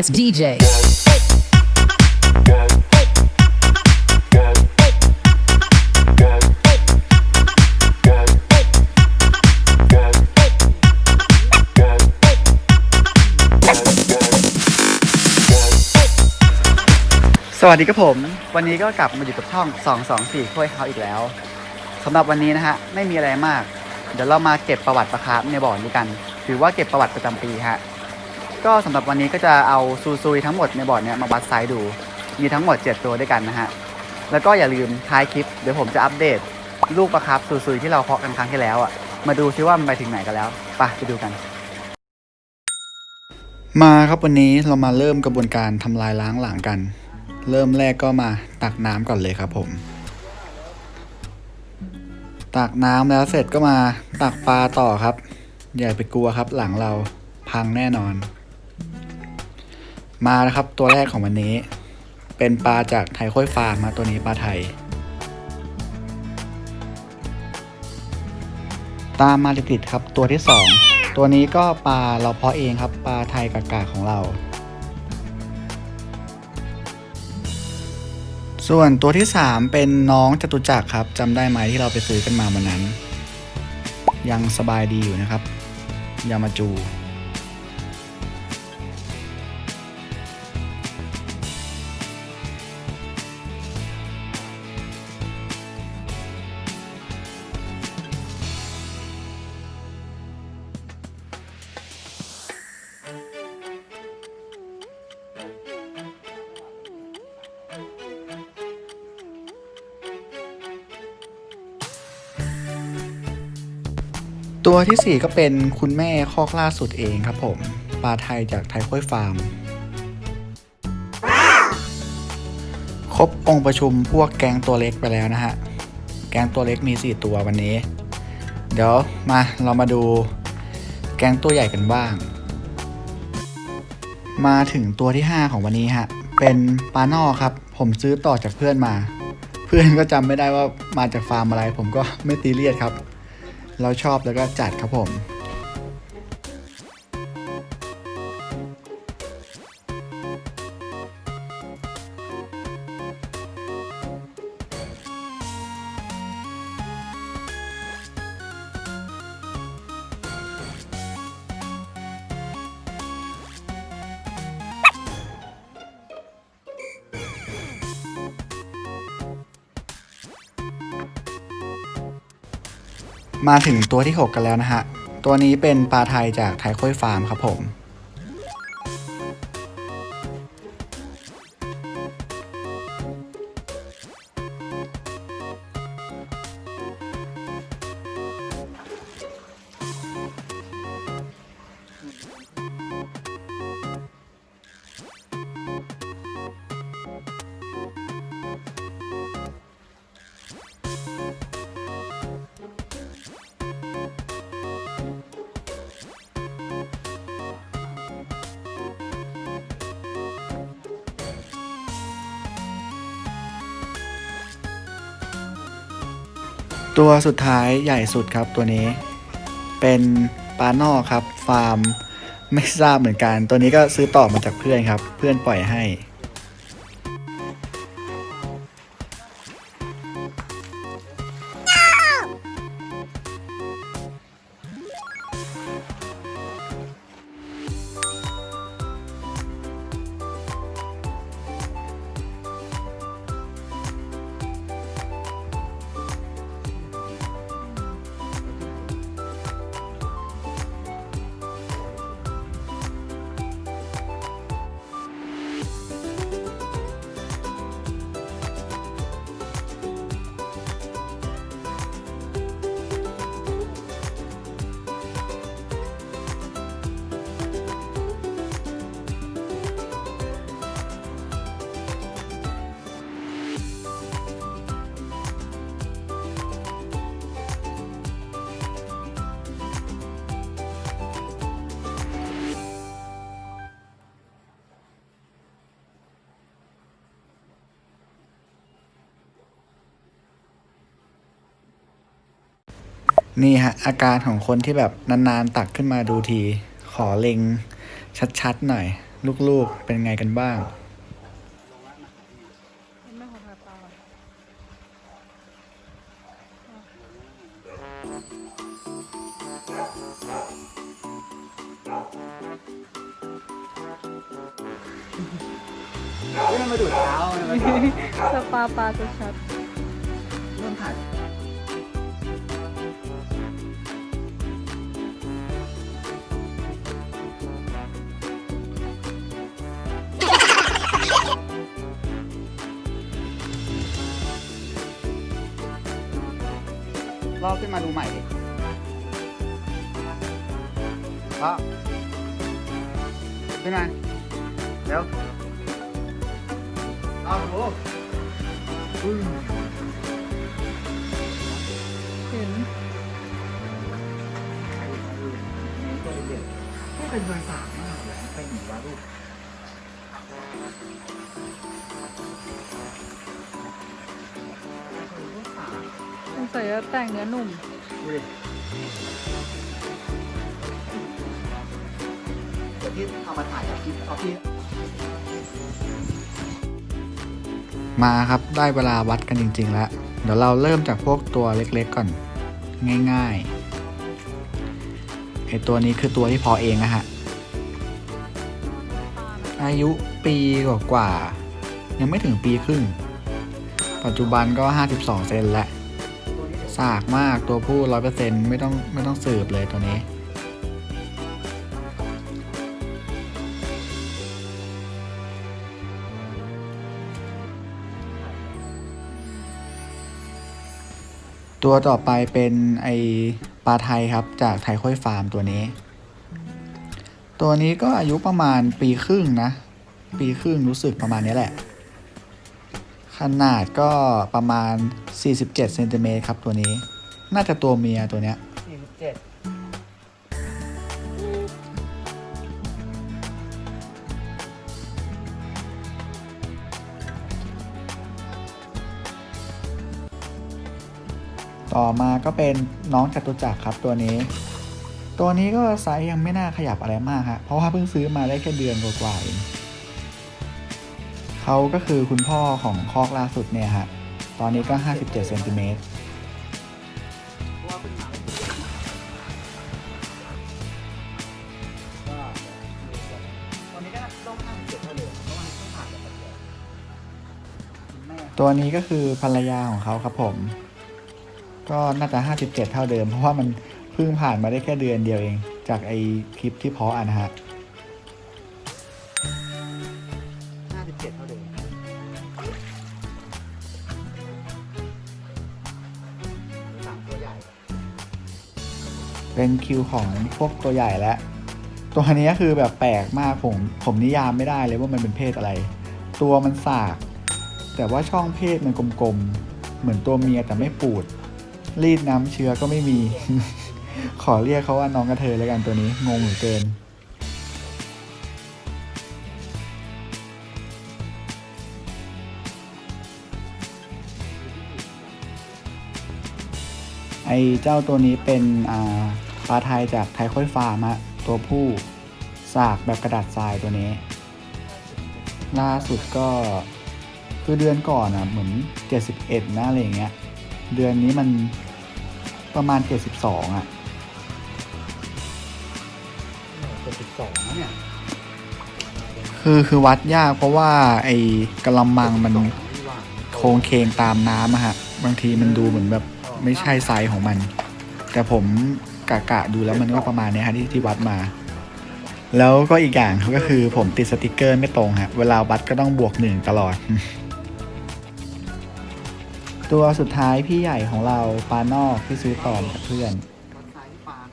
It's DJ. สวัสดีครับผม วันนี้ก็กลับมาอยู่กับช่อง 224ถ้วยเขาอีกแล้วสำหรับวันนี้นะฮะ ไม่มีอะไรมาก เดี๋ยวเรามาเก็บประวัติปลาคาร์ฟในบ่อนี้กัน ถือว่าเก็บประวัติประจำปีฮะ ก็สำหรับวันนี้ก็จะเอาซูซุยทั้งหมดในบ่อเนี้ยมาวัดไซส์ดู มีทั้งหมด 7 ตัวด้วยกันนะฮะ แล้วก็อย่าลืมท้ายคลิปเดี๋ยวผมจะอัปเดตลูกปลาคร์ฟซูซุยที่เราเพาะกันครั้งที่แล้วอะ มาดูซิว่ามันไปถึงไหนกันแล้วไปไปดูกัน มาครับวันนี้เรามาเริ่มกระบวนการทำลายล้างหลังกัน เริ่มแรกก็มาตักน้ำก่อนเลยครับผม ตักน้ำแล้วเสร็จก็มาตักปลาต่อครับ อย่าไปกลัวครับหลังเราพังแน่นอน มาแล้วครับตัวแรกของวันนี้ เป็นปลาจากไทยค่อยฟาร์มมาตัวนี้ปลาไทย ตามมาติดๆครับตัวที่สองตัวนี้ก็ปลาเราเพาะเองครับปลาไทยกากาของเรา ส่วนตัวที่ 3 เป็นน้องจตุจักรครับจำได้ไหมที่เราไปซื้อกันมาวันนั้น ยังสบายดีอยู่นะครับ ยามาจู ตัวทีสี่ 4 ก็เป็นคุณแม่คอกล่าสุดเองครับผมปลาไทยจากไทยค่อยฟาร์ม ครบองค์ประชุมพวกแกงตัวเล็กไปแล้วนะฮะ แกงตัวเล็กมี 4 ตัววันนี้ เดี๋ยวมาเรามาดูแกงตัวใหญ่กันบ้าง มาถึงตัวที่ 5 ของวันนี้ฮะ เป็นปลานอกครับ ผมซื้อต่อจากเพื่อนมา เพื่อนก็จำไม่ได้ว่ามาจากฟาร์มอะไร ผมก็ไม่ตีเลียดครับ เราชอบแล้วก็จัดครับผม มาถึงตัวที่ 6 กันแล้วนะฮะ ตัวนี้เป็นปลาไทยจากไทยค่อยฟาร์มครับผม ตัวสุดท้ายใหญ่สุดครับตัวนี้ เป็นปลานอกครับ ฟาร์ม ไม่ทราบเหมือนกัน ตัวนี้ก็ซื้อต่อมาจากเพื่อนครับ เพื่อนปล่อยให้ นี่ฮะอาการของคนที่แบบนานๆตักขึ้นมาดูที ขอเล็งชัดๆหน่อย ลูกๆเป็นไงกันบ้างไม่ขอถ่ายปลาก่อนเรื่องมาดูดเท้ามันมาดูดสปาปลาชัด ขึ้นมาดูใหม่ดิพ่อขึ้นมาเร็วเอาดูอุ้ยๆเห็นตัวเด็กไม่เป็นรอยสากมากเลยเป็นหรือว่าลูก สงสัยจะแต่งเนื้อหนุ่มดูดิเดี๋ยวพี่เอามาถ่ายคลิปเอาพี่มาครับได้เวลาวัดกันจริง ๆ แล้ว เดี๋ยวเราเริ่มจากพวกตัวเล็กๆก่อน ง่ายๆไอตัวนี้คือตัวที่พอเองนะฮะ อายุปีกว่าๆยังไม่ถึงปีครึ่ง ปัจจุบันก็ 52 เซนแล้ว สากมากตัวผู้ร้อยเปอร์เซ็นไม่ต้องไม่ต้องสืบเลยตัวนี้ ตัวต่อไปเป็นไอปลาไทยครับจากไทยค่อยฟาร์มตัวนี้ ตัวนี้ก็อายุประมาณปีครึ่งนะ ปีครึ่งรู้สึกประมาณนี้แหละ ขนาดก็ประมาณ 47เซนติเมตรครับตัวนี้ น่าจะตัวเมียตัวเนี้ย47ต่อมาก็เป็นน้องจตุจักรครับตัวนี้ ตัวนี้ก็ไซส์ยังไม่น่าขยับอะไรมากฮะเพราะว่าเพิ่งซื้อมาได้แค่เดือนกว่าๆเอง เขาก็คือคุณพ่อของคอกล่าสุดเนี่ยฮะ ตอนนี้ก็ 57เซนติเมตรตัวนี้ก็คือภรรยาของเขาครับผม ก็น่าจะ 57 เท่าเดิม เพราะว่ามันเพิ่งผ่านมาได้แค่เดือนเดียวเอง จากไอคลิปที่เพาะอะนะฮะ เป็นคิวของพวกตัวใหญ่แล้ว ตัวนี้คือแบบแปลกมากผม ผมนิยามไม่ได้เลยว่ามันเป็นเพศอะไร ตัวมันสาก แต่ว่าช่องเพศมันกลมๆ เหมือนตัวเมียแต่ไม่ปูด รีดน้ำเชื้อก็ไม่มี ขอเรียกเขาว่าน้องกระเทยแล้วกันตัวนี้งงเหลือเกินไอเจ้าตัวนี้เป็นอ่า ปลาไทยจากไทยค่อยฟาร์มฮะตัวผู้สากแบบกระดาษทรายตัวนี้ ล่าสุดก็คือเดือนก่อนอะเหมือน 71นะอะไรอย่างเงี้ย เดือนนี้มันประมาณ 72อะ72นะเนี่ยคือคือวัดยากเพราะว่าไอ้กระมังมันโค้งเคงตามน้ำอะฮะ บางทีมันดูเหมือนแบบไม่ใช่ไซส์ของมัน แต่ผม กะกะดูแล้วมันก็ประมาณเนี้ยฮะที่ที่วัดมา แล้วก็อีกอย่างก็คือผมติดสติกเกอร์ไม่ตรงฮะเวลาวัดก็ต้องบวกหนึ่งตลอด ตัวสุดท้ายพี่ใหญ่ของเราปลานอกที่ซื้อต่อมาจากเพื่อน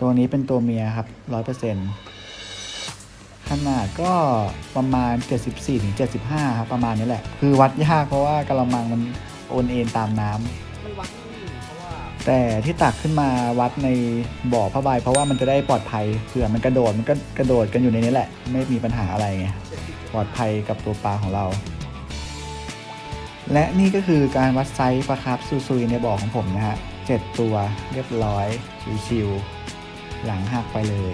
ตัวนี้เป็นตัวเมียครับร้อยเปอร์เซ็นขนาดก็ประมาณ 74ถึง75 ครับ ประมาณนี้แหละ คือวัดยากเพราะว่ากระมังมันโอนเอ็นตามน้ำ แต่ที่ตักขึ้นมาวัดในบ่อผ้าใบเพราะว่ามันจะได้ปลอดภัยเผื่อมันกระโดดมันก็กระโดดกันอยู่ในนี้แหละ ไม่มีปัญหาอะไรไงปลอดภัยกับตัวปลาของเรา และนี่ก็คือการวัดไซส์ปลาคาร์ฟซุยๆในบ่อของผมนะฮะเจ็ดตัวเรียบร้อยชิวๆหลังหักไปเลย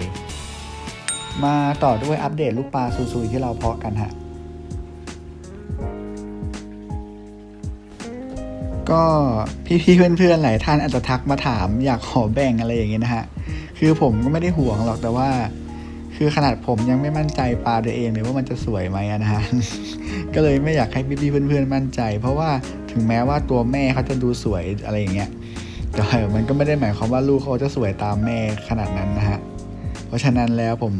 มาต่อด้วยอัปเดตลูกปลาซุยๆที่เราเพาะกันฮะ ก็พี่ๆเพื่อนๆหลายท่านอาจจะทักมาถามอยากขอแบ่งอะไรอย่างเงี้ยนะฮะคือผมก็ไม่ได้ห่วงหรอกแต่ว่า คือขนาดผมยังไม่มั่นใจปลาตัวเองเลยว่ามันจะสวยไหมอะนะฮะก็เลยไม่อยากให้พี่ๆเพื่อนๆมั่นใจ เพราะว่าถึงแม้ว่าตัวแม่เขาจะดูสวยอะไรอย่างเงี้ยแต่มันก็ไม่ได้หมายความว่าลูกเขาจะสวยตามแม่ขนาดนั้นนะฮะเพราะฉะนั้นแล้วผม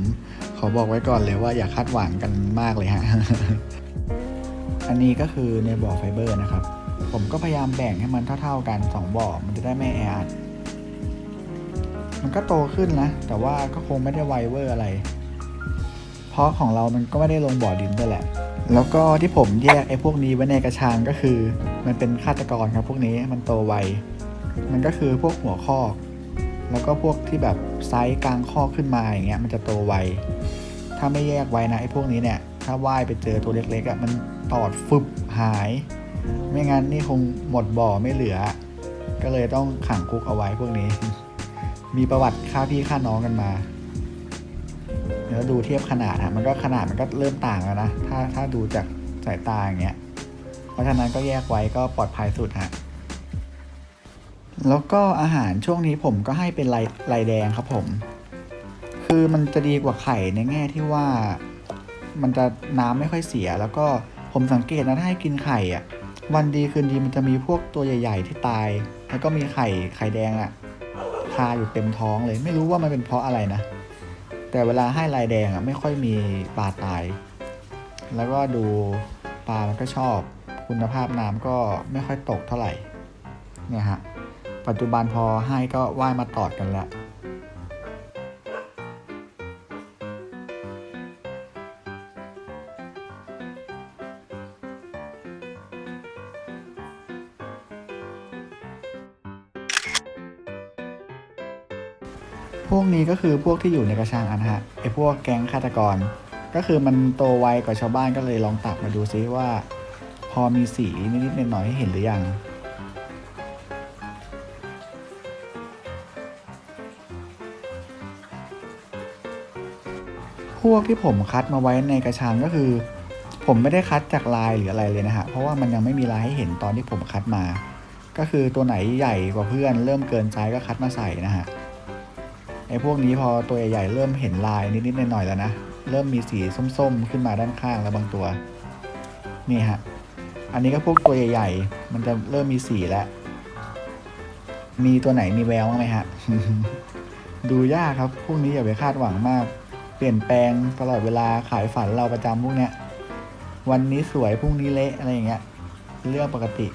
ขอบอกไว้ก่อนเลยว่าอย่าคาดหวังกันมากเลยฮะอันนี้ก็คือในบ่อไฟเบอร์นะครับ ผมก็พยายามแบ่งให้มันเท่า ๆกันสองบ่อมันจะได้ไม่แออัดมันก็โตขึ้นนะ แต่ว่าก็คงไม่ได้ไวเวอร์อะไร เพราะของเรามันก็ไม่ได้ลงบ่อดินด้วยแหละ แล้วก็ที่ผมแยกไอ้พวกนี้ไว้ในกระชังก็คือ มันเป็นฆาตกรครับพวกนี้มันโตไว มันก็คือพวกหัวคอก แล้วก็พวกที่แบบไซส์กลางคอกขึ้นมาอย่างเงี้ยมันจะโตไว ถ้าไม่แยกไว้นะไอ้พวกนี้เนี่ย ถ้าว่ายไปเจอตัวเล็กๆอะ่ะมันตอดฟึบหาย ไม่งั้นนี่คงหมดบ่อไม่เหลือ ก็เลยต้องขังคุกเอาไว้พวกนี้ มีประวัติฆ่าพี่ฆ่าน้องกันมาแล้วดูเทียบขนาดฮะมันก็ขนาดมันก็เริ่มต่างแล้วนะ ถ้าถ้าดูจากสายตาอย่างเงี้ย เพราะฉะนั้นก็แยกไว้ก็ปลอดภัยสุดฮะ แล้วก็อาหารช่วงนี้ผมก็ให้เป็นลายลายแดงครับผม คือมันจะดีกว่าไข่ในแง่ที่ว่า มันจะน้ำไม่ค่อยเสีย แล้วก็ผมสังเกตนะถ้าให้กินไข่อะ วันดีคืนดีมันจะมีพวกตัวใหญ่ ๆ ที่ตาย แล้วก็มีไข่ไข่แดงอะคาอยู่เต็มท้องเลย ไม่รู้ว่ามันเป็นเพราะอะไรนะ แต่เวลาให้ลายแดงอะไม่ค่อยมีปลาตาย แล้วก็ดูปลามันก็ชอบ คุณภาพน้ำก็ไม่ค่อยตกเท่าไหร่เนี่ยฮะปัจจุบันพอให้ก็ว่ายมาตอดกันแล้ว พวกนี้ก็คือพวกที่อยู่ในกระชังอะนะฮะไอพวกแก๊งฆาตกร ก็คือมันโตไวกว่าชาวบ้านก็เลยลองตักมาดูซิว่า พอมีสีนิดๆหน่อยๆให้เห็นหรือยังพวกที่ผมคัดมาไว้ในกระชังก็คือ ผมไม่ได้คัดจากลายหรืออะไรเลยนะฮะเพราะว่ามันยังไม่มีลายให้เห็นตอนที่ผมคัดมา ก็คือตัวไหนใหญ่กว่าเพื่อน เริ่มเกินไซส์ก็คัดมาใส่นะฮะ อ้พวกนี้พอตัวใหญ่ๆเริ่มเห็นลายนิดๆหน่อยๆแล้วนะ เริ่มมีสีส้มๆ ขึ้นมาด้านข้างแล้วบางตัว นี่ฮะ อันนี้ก็พวกตัวใหญ่ๆ มันจะเริ่มมีสีแล้ว มีตัวไหนมีแววบ้างไหมฮะ ดูยากครับ พวกนี้อย่าไปคาดหวังมาก เปลี่ยนแปลงตลอดเวลาขายฝันเราประจำพวกเนี้ย วันนี้สวยพรุ่งนี้เละอะไรอย่างเงี้ย เรื่องปกติ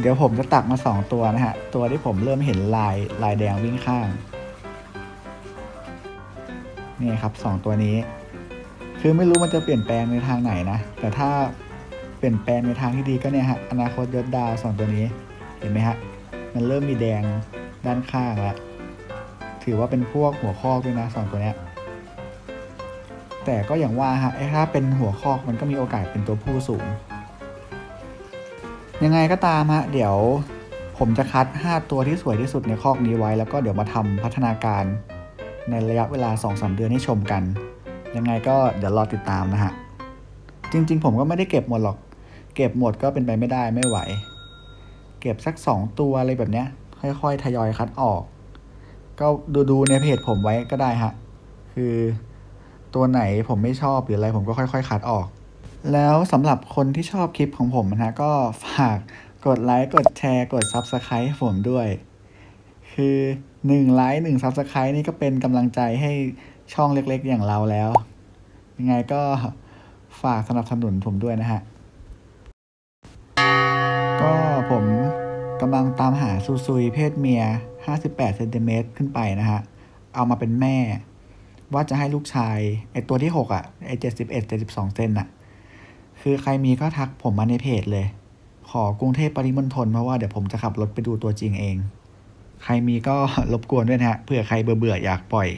เดี๋ยวผมจะตักมาสองตัวนะฮะ ตัวที่ผมเริ่มเห็นลายลายแดงวิ่งข้าง นี่ครับสองตัวนี้ คือไม่รู้มันจะเปลี่ยนแปลงในทางไหนนะ แต่ถ้าเปลี่ยนแปลงในทางที่ดีก็เนี่ยฮะ อนาคตยศดาวสองตัวนี้ เห็นไหมฮะ มันเริ่มมีแดงด้านข้างแล้ว ถือว่าเป็นพวกหัวข้อกด้วยนะสองตัวเนี้ยแต่ก็อย่างว่าฮะไอ้ถ้าเป็นหัวข้อกมันก็มีโอกาสเป็นตัวผู้สูง ยังไงก็ตามฮะเดี๋ยวผมจะคัด 5 ตัวที่สวยที่สุดในคอกนี้ไว้ แล้วก็เดี๋ยวมาทำพัฒนาการในระยะเวลา 2-3 เดือนให้ชมกัน ยังไงก็เดี๋ยวรอติดตามนะฮะ จริง ๆ ผมก็ไม่ได้เก็บหมดหรอก เก็บหมดก็เป็นไปไม่ได้ไม่ไหว เก็บสัก 2 ตัวอะไรแบบเนี้ย ค่อย ๆ ทยอยคัดออก ก็ดูดูๆในเพจผมไว้ก็ได้ฮะ คือตัวไหนผมไม่ชอบหรืออะไรผมก็ค่อย ๆ คัดออก แล้วสำหรับคนที่ชอบคลิปของผมนะฮะก็ฝากกดไลค์กดแชร์ กด Subscribe ให้ผมด้วย คือ1ไลค์1 Subscribe นี่ก็เป็นกำลังใจให้ช่องเล็กๆ อย่างเราแล้ว ยังไงก็ฝากสนับสนุนผมด้วยนะฮะ ก็ผมกำลังตามหาซูซุยเพศเมีย 58เซนติเมตรขึ้นไปนะฮะ เอามาเป็นแม่ ว่าจะให้ลูกชาย ไอตัวที่ 6อะ ไอ71 72เซนอะ คือใครมีก็ทักผมมาในเพจเลย ขอกรุงเทพปริมณฑลเพราะว่าเดี๋ยวผมจะขับรถไปดูตัวจริงเอง ใครมีก็รบกวนด้วยนะฮะเผื่อใครเบื่อเบื่ออยากปล่อย